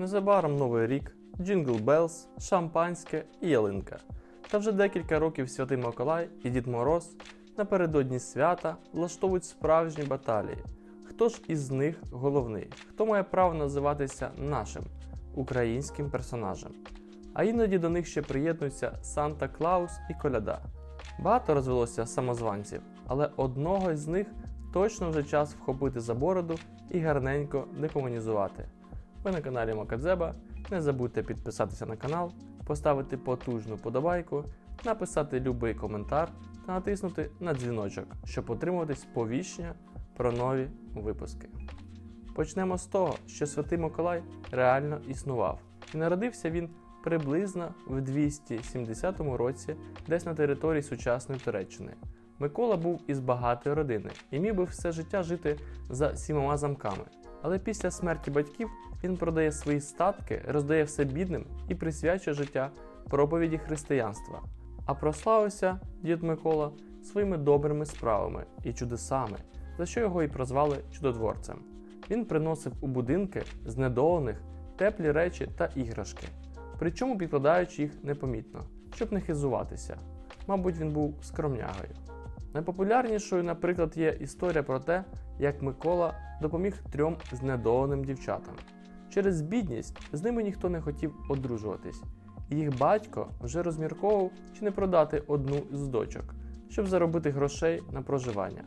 Незабаром Новий рік, Джингл Белс, шампанське і ялинка. Та вже декілька років Святий Миколай і Дід Мороз напередодні свята влаштовують справжні баталії. Хто ж із них головний? Хто має право називатися нашим українським персонажем? А іноді до них ще приєднуються Санта Клаус і Коляда. Багато розвелося самозванців, але одного з них точно вже час вхопити за бороду і гарненько декомунізувати. Ви на каналі Макадзеба. Не забудьте підписатися на канал, поставити потужну подобайку, написати любий коментар та натиснути на дзвіночок, щоб отримувати сповіщення про нові випуски. Почнемо з того, що Святий Миколай реально існував, і народився він приблизно в 270 році, десь на території сучасної Туреччини. Микола був із багатої родини і міг би все життя жити за сімома замками. Але після смерті батьків він продає свої статки, роздає все бідним і присвячує життя проповіді християнства. А прославився дід Микола своїми добрими справами і чудесами, за що його і прозвали чудотворцем. Він приносив у будинки знедолених теплі речі та іграшки, причому підкладаючи їх непомітно, щоб не хизуватися. Мабуть, він був скромнягою. Найпопулярнішою, наприклад, є історія про те, як Микола допоміг трьом знедоленим дівчатам. Через бідність з ними ніхто не хотів одружуватись, і їх батько вже розмірковував, чи не продати одну з дочок, щоб заробити грошей на проживання.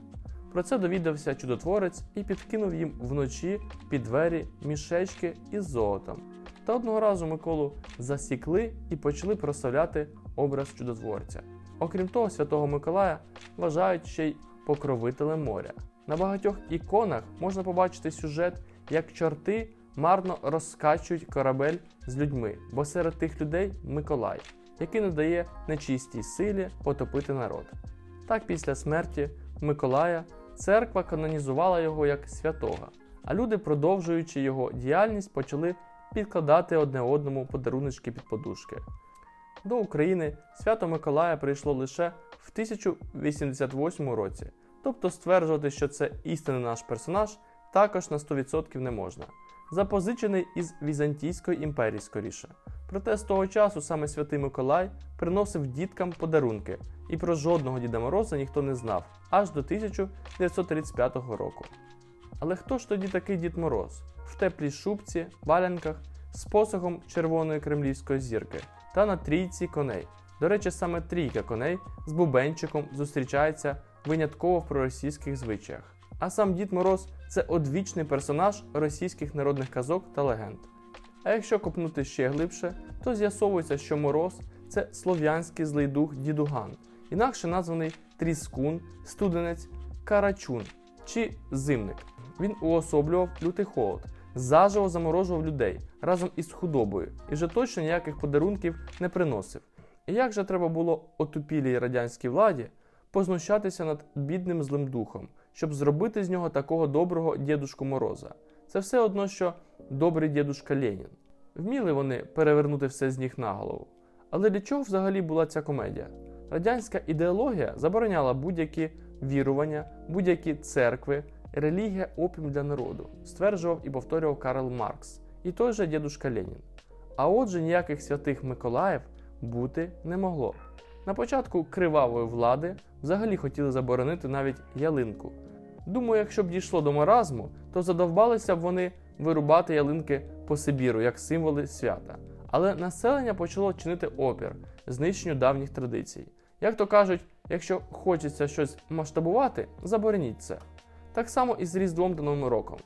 Про це довідався чудотворець і підкинув їм вночі під двері мішечки із золотом. Та одного разу Миколу засікли і почали прославляти образ чудотворця. Окрім того, святого Миколая вважають ще й покровителем моря. На багатьох іконах можна побачити сюжет, як чорти марно розкачують корабель з людьми, бо серед тих людей Миколай, який не дає нечистій силі потопити народ. Так, після смерті Миколая церква канонізувала його як святого, а люди, продовжуючи його діяльність, почали підкладати одне одному подаруночки під подушки. До України свято Миколая прийшло лише в 1088 році, тобто стверджувати, що це істинний наш персонаж, також на 100% не можна. Запозичений із Візантійської імперії скоріше. Проте з того часу саме святий Миколай приносив діткам подарунки, і про жодного Діда Мороза ніхто не знав аж до 1935 року. Але хто ж тоді такий Дід Мороз? В теплій шубці, валянках, з посохом червоної кремлівської зірки та на трійці коней. До речі, саме трійка коней з бубенчиком зустрічається винятково в проросійських звичаях. А сам Дід Мороз це одвічний персонаж російських народних казок та легенд. А якщо копнути ще глибше, то з'ясовується, що Мороз це слов'янський злий дух дідуган, інакше названий Тріскун, Студенець, Карачун чи Зимник. Він уособлював лютий холод, заживо заморожував людей разом із худобою і вже точно ніяких подарунків не приносив. І як же треба було отупілій радянській владі познущатися над бідним злим духом, щоб зробити з нього такого доброго дідушку Мороза? Це все одно, що добрий дідушка Ленін. Вміли вони перевернути все з ніг на голову. Але для чого взагалі була ця комедія? Радянська ідеологія забороняла будь-які вірування, будь-які церкви, релігія опім для народу, стверджував і повторював Карл Маркс, і той же дідушка Ленін. А отже, ніяких святих Миколаїв бути не могло. На початку кривавої влади взагалі хотіли заборонити навіть ялинку. Думаю, якщо б дійшло до маразму, то задовбалися б вони вирубати ялинки по Сибіру як символи свята. Але населення почало чинити опір знищенню давніх традицій. Як то кажуть, якщо хочеться щось масштабувати, забороніть це. Так само і з Різдвом та Новим роком.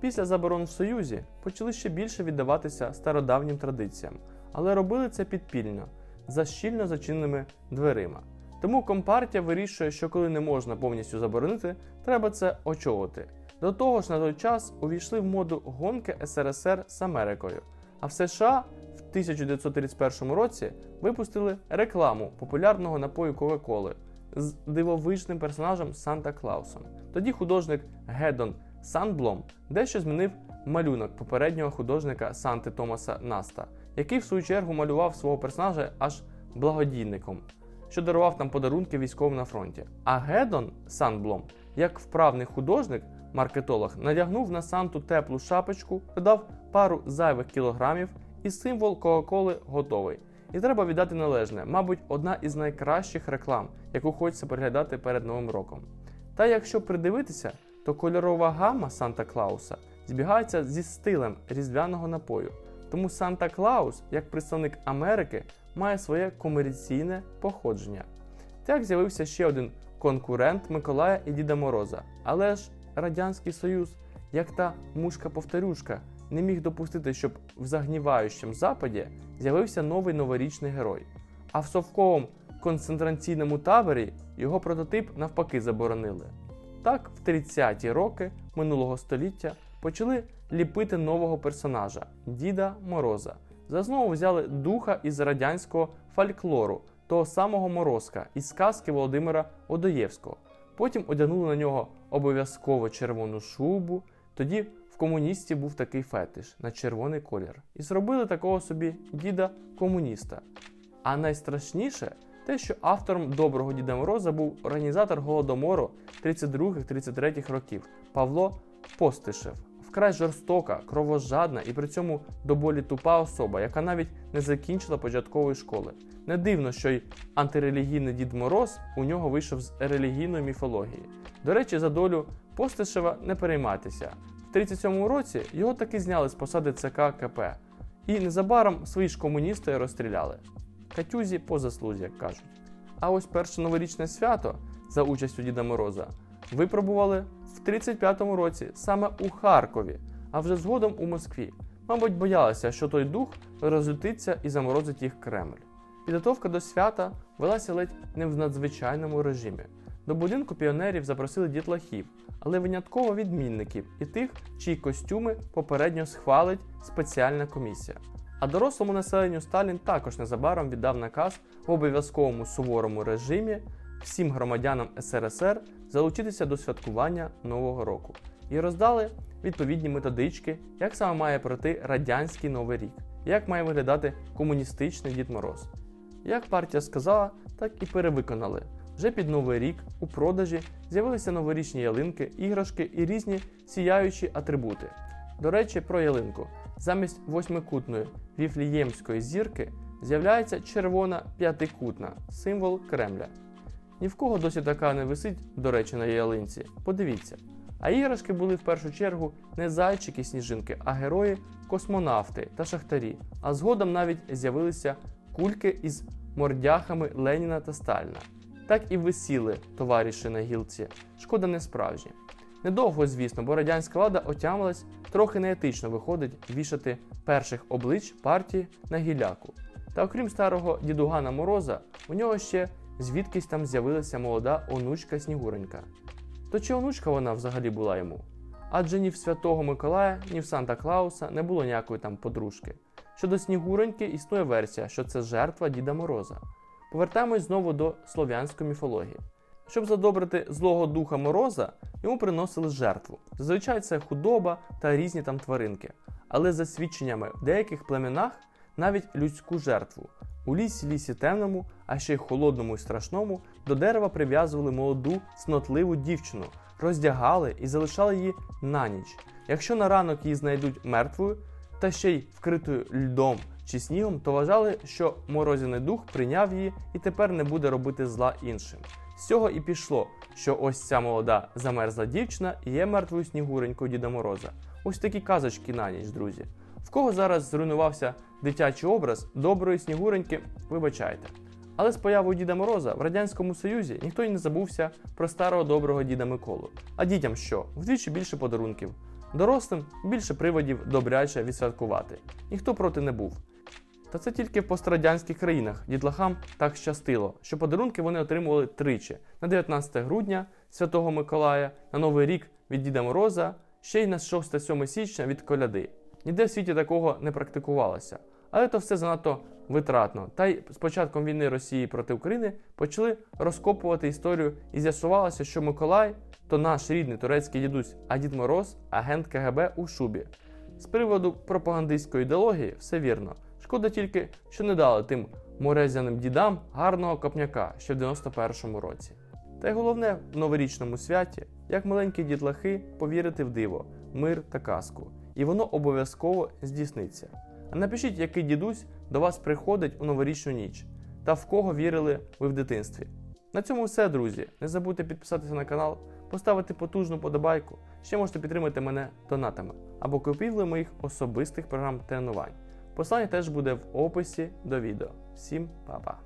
Після заборон в Союзі почали ще більше віддаватися стародавнім традиціям, але робили це підпільно, за щільно зачиненими дверима. Тому компартія вирішує, що коли не можна повністю заборонити, треба це очолити. До того ж, на той час увійшли в моду гонки СРСР з Америкою. А в США в 1931 році випустили рекламу популярного напою Кока-Коли з дивовижним персонажем Санта Клаусом. Тоді художник Гедон Сандблом дещо змінив малюнок попереднього художника Санти Томаса Наста, який в свою чергу малював свого персонажа аж благодійником, що дарував там подарунки військовим на фронті. А Гедон Сандблом, як вправний художник, маркетолог, надягнув на Санту теплу шапочку, додав пару зайвих кілограмів, і символ Кока-Коли готовий. І треба віддати належне, мабуть, одна із найкращих реклам, яку хочеться переглядати перед Новим роком. Та якщо придивитися, то кольорова гама Санта Клауса збігається зі стилем різдвяного напою. Тому Санта Клаус, як представник Америки, має своє комерційне походження. Так з'явився ще один конкурент Миколая і Діда Мороза. Але ж Радянський Союз, як та мушка-повторюшка, не міг допустити, щоб в загніваючому западі з'явився новий новорічний герой. А в совковому концентраційному таборі його прототип навпаки заборонили. Так, в 30-ті роки минулого століття почали ліпити нового персонажа Діда Мороза. За основу взяли духа із радянського фольклору, того самого Морозка із сказки Володимира Одоєвського. Потім одягнули на нього обов'язково червону шубу. Тоді в комуністів був такий фетиш на червоний колір. І зробили такого собі діда комуніста. А найстрашніше те, що автором доброго Діда Мороза був організатор голодомору 32-33 років Павло Постишев. Вкрай жорстока, кровожадна і при цьому доволі тупа особа, яка навіть не закінчила початкової школи. Не дивно, що й антирелігійний Дід Мороз у нього вийшов з релігійної міфології. До речі, за долю Постишева не переймайтеся. В 37-му році його таки зняли з посади ЦК КП. І незабаром свої ж комуністи розстріляли. Катюзі по заслузі, як кажуть. А ось перше новорічне свято за участю Діда Мороза випробували в 35-му році саме у Харкові, а вже згодом у Москві. Мабуть, боялися, що той дух розлютиться і заморозить їх Кремль. Підготовка до свята велася ледь не в надзвичайному режимі. До будинку піонерів запросили дітлахів, але винятково відмінників і тих, чиї костюми попередньо схвалить спеціальна комісія. А дорослому населенню Сталін також незабаром віддав наказ в обов'язковому суворому режимі всім громадянам СРСР залучитися до святкування Нового року і роздали відповідні методички, як саме має пройти радянський новий рік, як має виглядати комуністичний Дід Мороз. Як партія сказала, так і перевиконали. Вже під новий рік у продажі з'явилися новорічні ялинки, іграшки і різні сіяючі атрибути. До речі, про ялинку. Замість восьмикутної віфліємської зірки з'являється червона п'ятикутна символ Кремля. Ні в кого досі така не висить, до речі, на ялинці. Подивіться. А іграшки були в першу чергу не зайчики сніжинки, а герої космонавти та шахтарі. А згодом навіть з'явилися кульки із мордяхами Леніна та Сталіна. Так і висіли товариші на гілці. Шкода не справжні. Недовго, звісно, бо радянська влада отямилась, трохи неетично виходить вішати перших облич партії на гіляку. Та окрім старого дідугана Мороза, у нього ще звідкись там з'явилася молода онучка Снігуренька. То чи онучка вона взагалі була йому? Адже ні в Святого Миколая, ні в Санта Клауса не було ніякої там подружки. Щодо Снігуреньки існує версія, що це жертва Діда Мороза. Повертаємось знову до слов'янської міфології. Щоб задобрити злого духа Мороза, йому приносили жертву. Зазвичай це худоба та різні там тваринки. Але за свідченнями в деяких племенах навіть людську жертву. У лісі лісі темному, а ще й холодному і страшному, до дерева прив'язували молоду, цнотливу дівчину, роздягали і залишали її на ніч. Якщо на ранок її знайдуть мертвою, та ще й вкритою льдом чи снігом, то вважали, що морозяний дух прийняв її і тепер не буде робити зла іншим. З цього і пішло, що ось ця молода замерзла дівчина і є мертвою снігуренькою Діда Мороза. Ось такі казочки на ніч, друзі. В кого зараз зруйнувався дитячий образ доброї снігуреньки, вибачайте. Але з появою Діда Мороза в Радянському Союзі ніхто й не забувся про старого доброго Діда Миколу. А дітям що? Вдвічі більше подарунків. Дорослим більше приводів добряче відсвяткувати. Ніхто проти не був. Та це тільки в пострадянських країнах дітлахам так щастило, що подарунки вони отримували тричі: на 19 грудня Святого Миколая, на Новий рік від Діда Мороза, ще й на 6-7 січня від коляди. Ніде в світі такого не практикувалося. Але то все занадто витратно. Та й з початком війни Росії проти України почали розкопувати історію і з'ясувалося, що Миколай то наш рідний турецький дідусь, а Дід Мороз агент КГБ у шубі. З приводу пропагандистської ідеології все вірно. Шкода тільки, що не дали тим морезяним дідам гарного копняка ще в 91-му році. Та й головне в новорічному святі, як маленькі дітлахи, повірити в диво, мир та казку. І воно обов'язково здійсниться. А напишіть, який дідусь до вас приходить у новорічну ніч, та в кого вірили ви в дитинстві. На цьому все, друзі. Не забудьте підписатися на канал, поставити потужну подобайку. Ще можете підтримати мене донатами або купівлею моїх особистих програм тренувань. Посилання теж буде в описі до відео. Всім па-па!